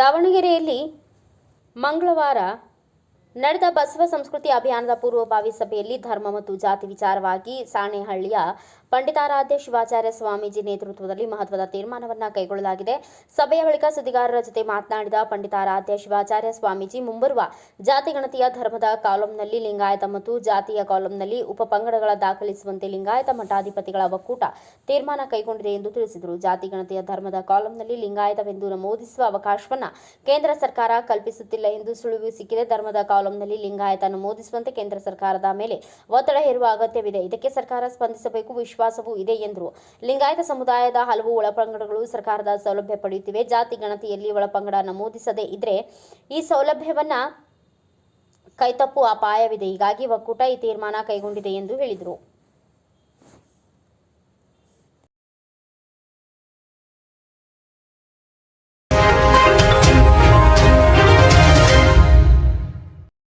ದಾವಣಗೆರೆಯಲ್ಲಿ ಮಂಗಳವಾರ ನಡೆದ ಬಸವ ಸಂಸ್ಕೃತಿ ಅಭಿಯಾನದ ಪೂರ್ವಭಾವಿ ಸಭೆಯಲ್ಲಿ ಧರ್ಮ ಮತ್ತು ಜಾತಿ ವಿಚಾರವಾಗಿ ಸಾಣೆಹಳ್ಳಿಯ ಪಂಡಿತಾರಾಧ್ಯ ಶಿವಾಚಾರ್ಯ ಸ್ವಾಮೀಜಿ ನೇತೃತ್ವದಲ್ಲಿ ಮಹತ್ವದ ತೀರ್ಮಾನವನ್ನು ಕೈಗೊಳ್ಳಲಾಗಿದೆ. ಸಭೆಯ ಬಳಿಕ ಸುದ್ದಿಗಾರರ ಜೊತೆ ಮಾತನಾಡಿದ ಪಂಡಿತಾರಾಧ್ಯ ಶಿವಾಚಾರ್ಯ ಸ್ವಾಮೀಜಿ, ಮುಂಬರುವ ಜಾತಿ ಗಣತಿಯ ಧರ್ಮದ ಕಾಲಂನಲ್ಲಿ ಲಿಂಗಾಯತ ಮತ್ತು ಜಾತಿಯ ಕಾಲಂನಲ್ಲಿ ಉಪಪಂಗಡಗಳ ದಾಖಲಿಸುವಂತೆ ಲಿಂಗಾಯತ ಮಠಾಧಿಪತಿಗಳ ಒಕ್ಕೂಟ ತೀರ್ಮಾನ ಕೈಗೊಂಡಿದೆ ಎಂದು ತಿಳಿಸಿದರು. ಜಾತಿ ಗಣತಿಯ ಧರ್ಮದ ಕಾಲಂನಲ್ಲಿ ಲಿಂಗಾಯತವೆಂದು ನಮೂದಿಸುವ ಅವಕಾಶವನ್ನ ಕೇಂದ್ರ ಸರ್ಕಾರ ಕಲ್ಪಿಸುತ್ತಿಲ್ಲ ಎಂದು ಸುಳಿವು ಸಿಕ್ಕಿದೆ. ಧರ್ಮದ ಕಾಲಂನಲ್ಲಿ ಲಿಂಗಾಯತ ನಮೂದಿಸುವಂತೆ ಕೇಂದ್ರ ಸರ್ಕಾರದ ಮೇಲೆ ಒತ್ತಡ ಹೇರುವ ಅಗತ್ಯವಿದೆ. ಇದಕ್ಕೆ ಸರ್ಕಾರ ಸ್ಪಂದಿಸಬೇಕು, ವಿಶ್ವಾಸವೂ ಇದೆ ಎಂದರು. ಲಿಂಗಾಯತ ಸಮುದಾಯದ ಹಲವು ಒಳಪಂಗಡಗಳು ಸರ್ಕಾರದ ಸೌಲಭ್ಯ ಪಡೆಯುತ್ತಿವೆ. ಜಾತಿ ಗಣತಿಯಲ್ಲಿ ಒಳಪಂಗಡ ನಮೂದಿಸದೇ ಇದ್ರೆ ಈ ಸೌಲಭ್ಯವನ್ನ ಕೈತಪ್ಪು ಅಪಾಯವಿದೆ. ಹೀಗಾಗಿ ಒಕ್ಕೂಟ ಈ ತೀರ್ಮಾನ ಕೈಗೊಂಡಿದೆ ಎಂದು ಹೇಳಿದರು.